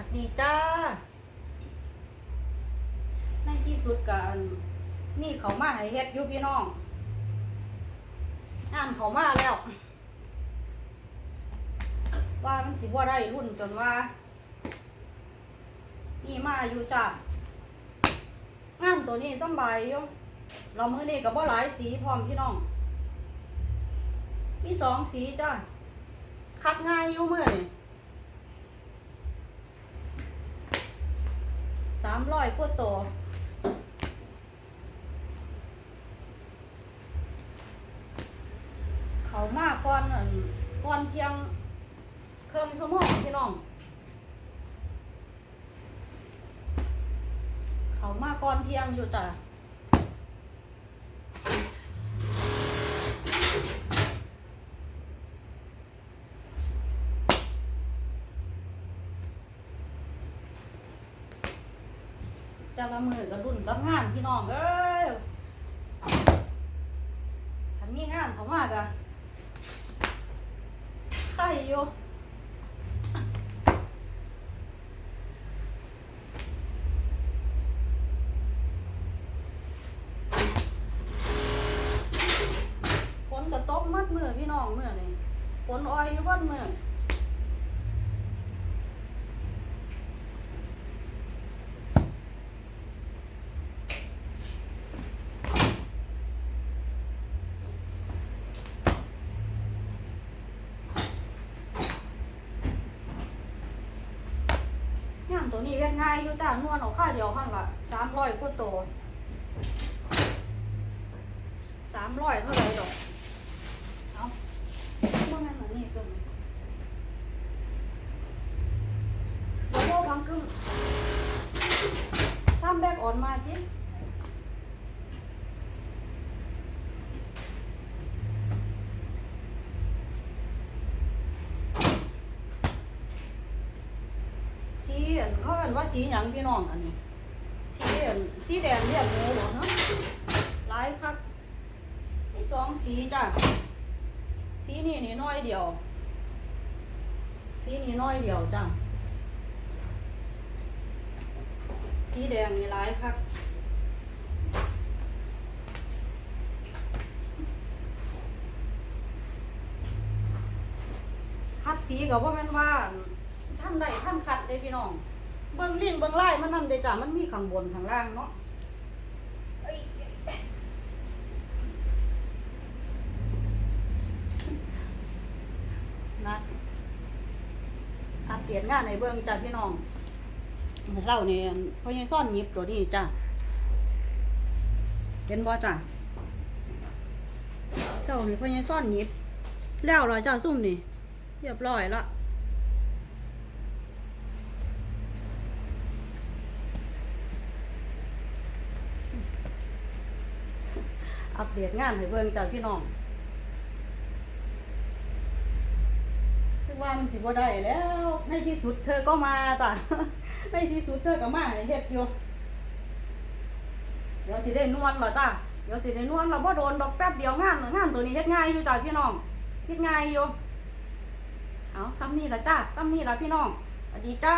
วัสดีจ้า ในที่สุดกันนี่เขามาให้เฮ็ดอยู่พี่น้อง อ่านเขามาแล้ว ว่ามันสิบ่ได้รุ่นจนว่า นี่มาอยู่จ้างานตัวนี้สบายอยู่เรามือนี่กับบ่หลายสีพร้อมพี่น้อง มีสองสีจ้าคัดง่ายอยู่มือนี่สามร้อยกว่าตัวเขามาก่อนอั่นก่อนเที่ยงเครื่องชั่วโมงพี่น้อง เขามาก่อนเที่ยงอยู่แต่ จะละมือกับรุ่นกับงานพี่น้องเอ้ยถ้ามีงานเขามากอะใครอยู่ฝนก็ตกมัดมือพี่น้องมือนี่ฝนอ้อยอยู่บ้านมือ ตัวนี้เฮ็ดง่ายอยู่จ้านวลเอาค่าเดียวข้างละสามร้อยกว่าตัวสามร้อยเท่าไรดอกเอาเมื่อไงเหมือนนี่ตัวนี้แล้วก็บางกึ่งซ้ำแบกอ่อนมาจิสี อันเขาเอิ้นว่าสีหยังพี่น้องอันนี้ สีอันสีแดงเรียบหมูบ่เนาะหลายคักมีสองสีจ้ะสีนี่นี่น้อยเดียว สีนี่น้อยเดียวจ้ะสีแดงนี่หลายครับคัดสีก็ว่าแม่นว่า ท่านใดท่านคัดได้พี่น้อง เบิ่งลิ้นเบิ่งลายมันนำได้จ้ะมันมีข้างบนข้างล่างเนาะนะอัปเปลี่ยนงานในเบื้องจ้าพี่น้องเมื่อเช้านี่พ่อยังซ่อนยิบตัวนี้จ้าเห็นบ่จ้าเจ้านี่พ่อยังซ่อนยิบแล้วเหรอจ้าซุ่มนี่เรียบร้อยละ อัปเดตงานให้เบิ่งจ้าพี่น้องคือว่ามันสิบ่ได้แล้ว ในที่สุดเธอก็มาจ้ะในที่สุดเธอก็มาให้เฮ็ดอยู่เดี๋ยวสิได้นวลเหรอจ้ะเดี๋ยวสิได้นวลเราบ่โดนดอกแป๊บเดียวงานงานตัวนี้เฮ็ดง่ายอยู่จ้ะพี่น้องเฮ็ดง่ายอยู่เอาจำนี่ละจ้ะจำนี่ละพี่น้องสวัสดีจ้า